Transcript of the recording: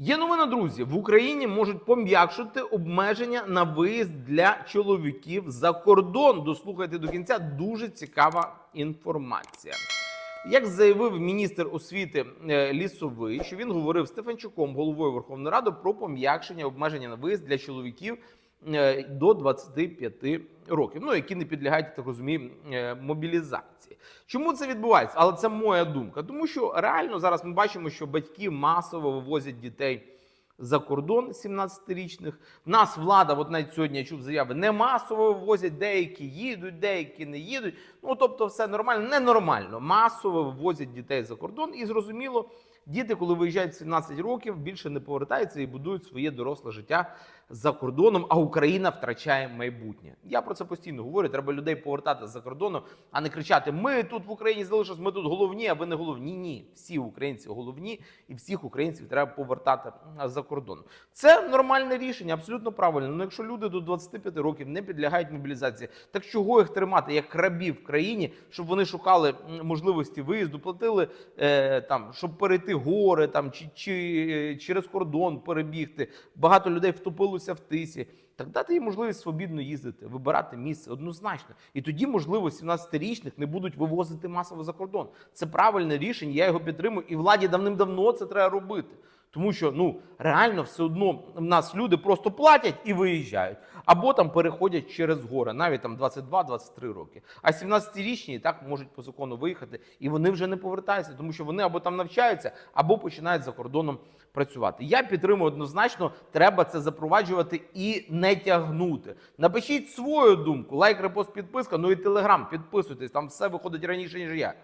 Є новина, друзі. В Україні можуть пом'якшити обмеження на виїзд для чоловіків за кордон. Дослухайте до кінця. Дуже цікава інформація. Як заявив міністр освіти е, лісовий, що він говорив з Стефанчуком, головою Верховної Ради, про пом'якшення обмеження на виїзд для чоловіків до 25 років, ну які не підлягають, так розумію, е, мобілізації. Чому це відбувається? Але це моя думка. Тому що реально зараз ми бачимо, що батьки масово вивозять дітей за кордон 17-річних. Нас влада, от навіть сьогодні я чув заяви, не масово вивозять, деякі їдуть, деякі не їдуть. Ну тобто, все нормально, ненормально. Масово вивозять дітей за кордон, і зрозуміло, діти, коли виїжджають 17 років, більше не повертаються і будують своє доросле життя за кордоном, а Україна втрачає майбутнє. Я про це постійно говорю. Треба людей повертати за кордону, а не кричати: Ми тут в Україні залишились, ми тут головні, а ви не головні. Ні, всі українці головні, і всіх українців треба повертати за кордон. Це нормальне рішення, абсолютно правильно. Ну якщо люди до 25 років не підлягають мобілізації, так чого їх тримати як рабів в країні, щоб вони шукали можливості виїзду, платили е, там, щоб перейти гори там чи, чи через кордон перебігти. Багато людей втопилося в тисі. Так дати їм можливість свобідно їздити, вибирати місце однозначно. І тоді, можливо, 17-річних не будуть вивозити масово за кордон. Це правильне рішення. Я його підтримую, і владі давним-давно це треба робити. Тому що ну реально все одно в нас люди просто платять і виїжджають, або там переходять через гори, навіть там 22-23 роки. А 17-річні і так можуть по закону виїхати, і вони вже не повертаються, тому що вони або там навчаються, або починають за кордоном працювати. Я підтримую однозначно, треба це запроваджувати і не тягнути. Напишіть свою думку, лайк, репост, підписка. Ну і телеграм, підписуйтесь, там все виходить раніше ніж я.